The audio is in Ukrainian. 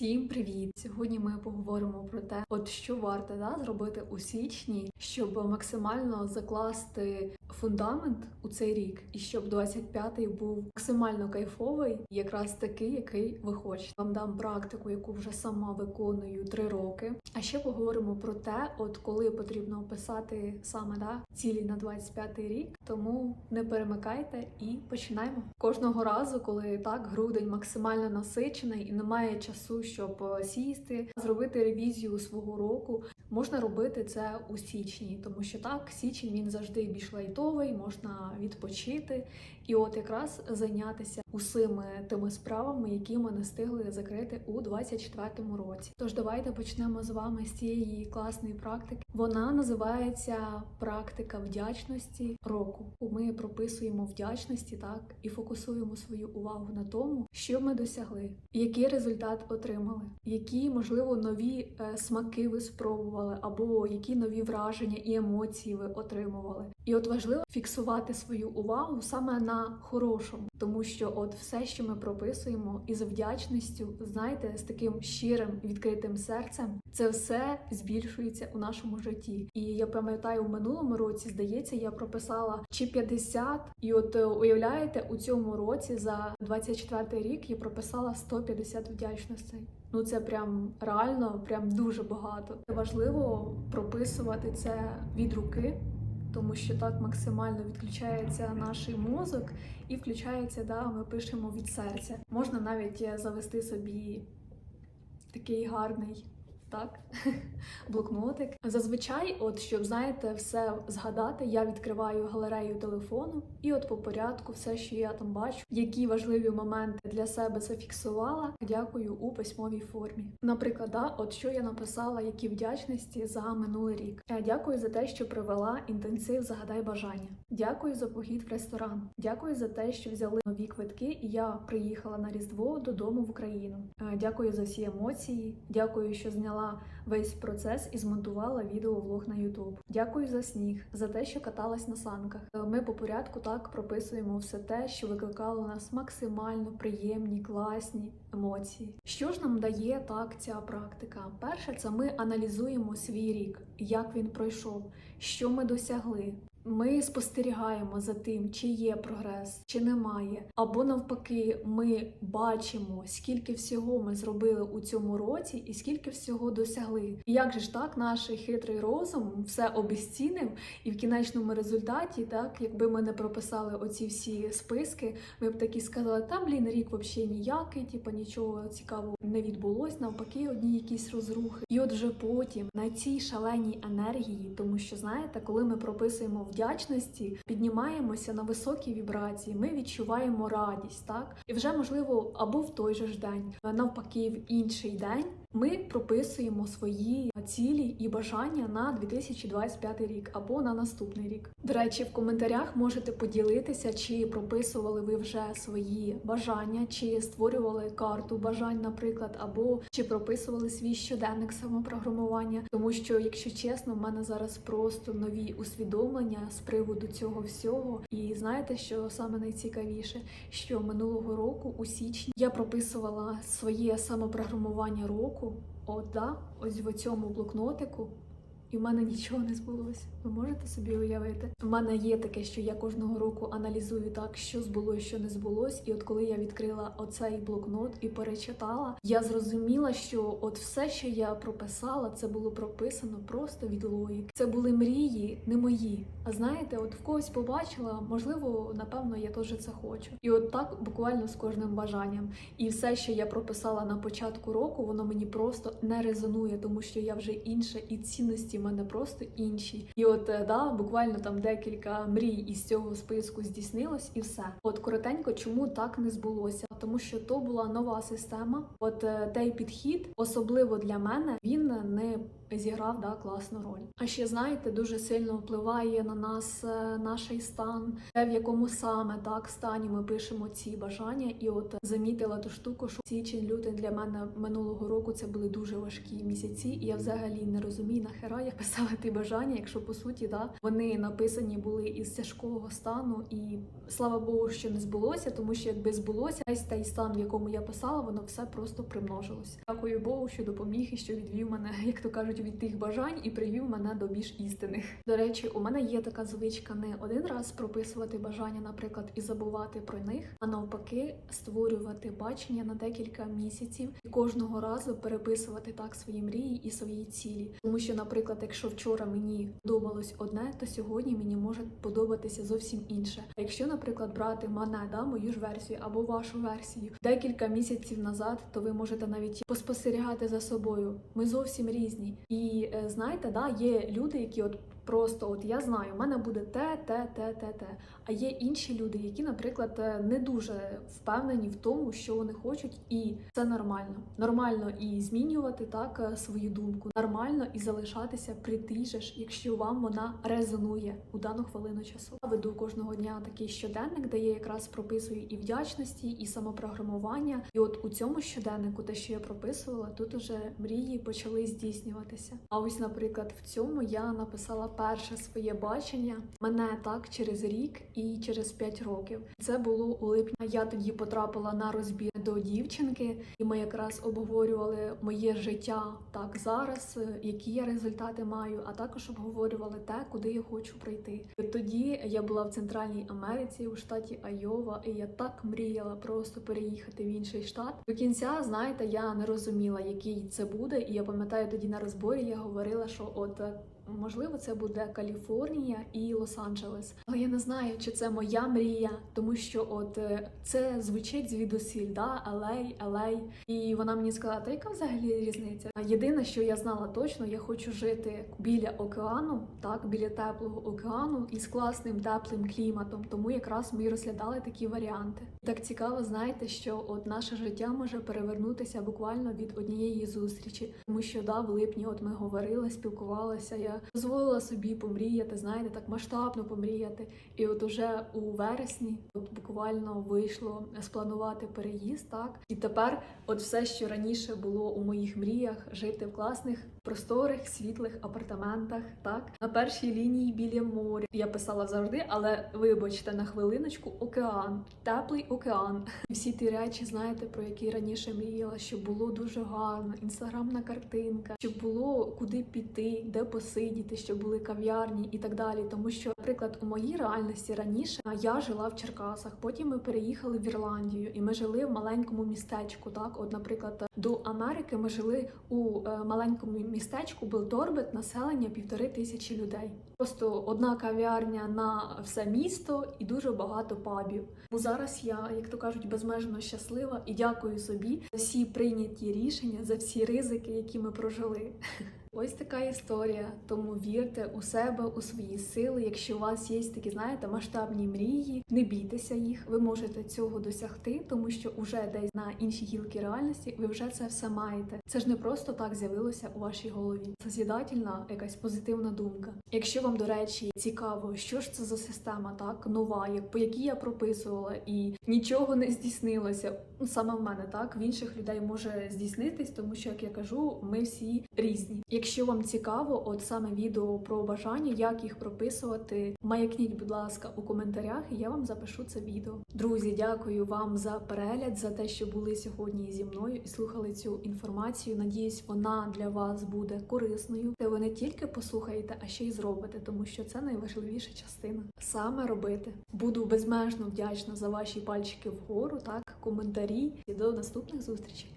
Всім привіт! Сьогодні ми поговоримо про те, от що варто да, зробити у січні, щоб максимально закласти фундамент у цей рік, і щоб 25-й був максимально кайфовий, якраз такий, який ви хочете. Вам дам практику, яку вже сама виконую три роки. А ще поговоримо про те, от коли потрібно описати саме да, цілі на 25-й рік. Тому не перемикайте і починаємо. Кожного разу, коли так грудень максимально насичений і немає часу, щоб е, сісти, зробити ревізію свого року. Можна робити це у січні, тому що так, січень він завжди більш лайтовий, можна відпочити і от якраз зайнятися усіми тими справами, які ми не встигли закрити у 24-му році. Тож давайте почнемо з вами з цієї класної практики. Вона називається практика вдячності року. Ми прописуємо вдячності, так і фокусуємо свою увагу на тому, що ми досягли, який результат отримали, які можливо нові е, смаки ви спробували, або які нові враження і емоції ви отримували. І от важливо фіксувати свою увагу саме на хорошому, тому що от все, що ми прописуємо, із вдячністю, знаєте, з таким щирим відкритим серцем, це все збільшується у нашому житті. І я пам'ятаю, в минулому році, здається, я прописала чи 50, і от е, уявляєте, у цьому році за 24 рік я прописала 150 вдячностей. Ну це прям реально, прям дуже багато. Важливо прописувати це від руки, тому що так максимально відключається наш мозок і включається, да, ми пишемо від серця. Можна навіть е, завести собі такий гарний. Так, блокнотик. Зазвичай, от щоб знаєте, все згадати, я відкриваю галерею телефону, і от по порядку, все, що я там бачу, які важливі моменти для себе зафіксувала, дякую у письмовій формі. Наприклад, да, от що я написала, які вдячності за минулий рік. Е, Дякую за те, що провела інтенсив Загадай бажання. Дякую за похід в ресторан. Дякую за те, що взяли нові квитки, і я приїхала на Різдво додому в Україну. Е, Дякую за всі емоції. Дякую, що зняла весь процес і змонтувала відеовлог на YouTube. Дякую за сніг, за те, що каталась на санках. Е, Ми по порядку так прописуємо все те, що викликало у нас максимально приємні, класні емоції. Що ж нам дає так ця практика? Перше, це ми аналізуємо свій рік, як він пройшов, що ми досягли. Ми спостерігаємо за тим, чи є прогрес, чи немає. Або навпаки, ми бачимо, скільки всього ми зробили у цьому році і скільки всього досягли. І як же ж так, наш хитрий розум все обезцінив, і в кінечному результаті, так якби ми не прописали оці всі списки, ми б такі сказали, та блін, рік взагалі ніякий, типу нічого цікавого не відбулось. Навпаки, одні якісь розрухи. І от вже потім на цій шаленій енергії, тому що знаєте, коли ми прописуємо вдячності, піднімаємося на високі вібрації, ми відчуваємо радість, так і вже можливо або в той же ж день, навпаки, в інший день. Ми прописуємо свої цілі і бажання на 2025 рік або на наступний рік. До речі, в коментарях можете поділитися, чи прописували ви вже свої бажання, чи створювали карту бажань, наприклад, або чи прописували свій щоденник самопрограмування. Тому що, якщо чесно, в мене зараз просто нові усвідомлення з приводу цього всього. І знаєте, що саме найцікавіше, що минулого року у січні я прописувала своє самопрограмування року. От да, ось в цьому блокнотику. І в мене нічого не збулося. Ви можете собі уявити? У мене є таке, що я кожного року аналізую так, що збулося, що не збулось. І от коли я відкрила оцей блокнот і перечитала, я зрозуміла, що от все, що я прописала, це було прописано просто від логіки. Це були мрії, не мої. А знаєте, от в когось побачила, можливо, напевно, я теж це хочу. І от так буквально з кожним бажанням. І все, що я прописала на початку року, воно мені просто не резонує, тому що я вже інша, і цінності в мене просто інші. І от е, да, буквально там декілька мрій із цього списку здійснилось, і все. От коротенько, чому так не збулося? Тому що то була нова система. От е, той підхід, особливо для мене, він не зіграв да класну роль. А ще знаєте, дуже сильно впливає на нас е, наш стан, те, в якому саме так стані ми пишемо ці бажання. І от замітила ту штуку, що січень, лютий для мене минулого року це були дуже важкі місяці, і я взагалі не розумію нахера я писала ті бажання, якщо по суті да вони написані були із тяжкого стану, і слава Богу, що не збулося, тому що якби збулося, той стан, в якому я писала, воно все просто примножилось. Дякую Богу, що допоміг і що відвів мене, як то кажуть, від тих бажань і привів мене до більш істинних. До речі, у мене є така звичка не один раз прописувати бажання, наприклад, і забувати про них, а навпаки, створювати бачення на декілька місяців і кожного разу переписувати так свої мрії і свої цілі. Тому що, наприклад, якщо вчора мені подобалось одне, то сьогодні мені може подобатися зовсім інше. А якщо, наприклад, брати мене, да, мою ж версію або вашу версію декілька місяців назад, то ви можете навіть поспостерігати за собою. Ми зовсім різні. І е, знаєте, да, є люди, які от. Просто от я знаю, в мене буде те, те, те, те, те. А є інші люди, які, наприклад, е, не дуже впевнені в тому, що вони хочуть, і це нормально. Нормально і змінювати так е, свою думку. Нормально і залишатися при тій же ж, якщо вам вона резонує у дану хвилину часу. Я веду кожного дня такий щоденник, де я якраз прописую і вдячності, і самопрограмування. І от у цьому щоденнику, те, що я прописувала, тут уже мрії почали здійснюватися. А ось, наприклад, в цьому я написала перше своє бачення мене так через рік і через 5 років. Це було у липні. Я тоді потрапила на розбір до дівчинки, і ми якраз обговорювали моє життя так зараз, е, які я результати маю, а також обговорювали те, куди я хочу прийти. Тоді я була в Центральній Америці у штаті Айова, і я так мріяла просто переїхати в інший штат. До кінця, знаєте, я не розуміла, який це буде. І я пам'ятаю, тоді на розборі я говорила, що от. Можливо, це буде Каліфорнія і Лос-Анджелес. Але я не знаю, чи це моя мрія, тому що от е, це звучить звідусіль, да, LA, LA. І вона мені сказала, та яка взагалі різниця? Єдине, що я знала точно, я хочу жити біля океану, так, біля теплого океану і з класним теплим кліматом. Тому якраз ми розглядали такі варіанти. Так цікаво, знаєте, що от наше життя може перевернутися буквально від однієї зустрічі, тому що да, в липні, от ми говорили, спілкувалися. Я дозволила собі помріяти, знаєте, так масштабно помріяти. І от уже у вересні от буквально вийшло спланувати переїзд, так і тепер, от все, що раніше було у моїх мріях, жити в класних, просторих, світлих апартаментах, так на першій лінії біля моря. Я писала завжди, але вибачте на хвилиночку, океан, теплий океан. І всі ті речі, знаєте, про які раніше мріяла, щоб було дуже гарно, інстаграмна картинка, щоб було куди піти, де посидіти, щоб були кав'ярні і так далі. Тому що, наприклад, у моїй реальності раніше я жила в Черкасах, потім ми переїхали в Ірландію, і ми жили в маленькому містечку. Так, от, наприклад, до Америки ми жили у е, маленькому містечку Белторбет, населення півтори тисячі людей. Просто одна кав'ярня на все місто і дуже багато пабів. Бо зараз я, як то кажуть, безмежно щаслива і дякую собі за всі прийняті рішення, за всі ризики, які ми прожили. Ось така історія. Тому вірте у себе, у свої сили. Якщо у вас є такі, знаєте, масштабні мрії, не бійтеся їх. Ви можете цього досягти, тому що уже десь на іншій гілки реальності ви вже це все маєте. Це ж не просто так з'явилося у вашій голові. Це з'їдательна якась позитивна думка. Якщо вам, до речі, цікаво, що ж це за система, так нова, як по якій я прописувала, і нічого не здійснилося. Ну саме в мене так в інших людей може здійснитись, тому що як я кажу, ми всі різні. Якщо вам цікаво, от саме відео про бажання, як їх прописувати, маякніть, будь ласка, у коментарях, і я вам запишу це відео. Друзі, дякую вам за перегляд, за те, що були сьогодні зі мною і слухали цю інформацію. Надіюсь, вона для вас буде корисною. Та ви не тільки послухаєте, а ще й зробите, тому що це найважливіша частина. Саме робити. Буду безмежно вдячна за ваші пальчики вгору, так коментарі і до наступних зустрічей.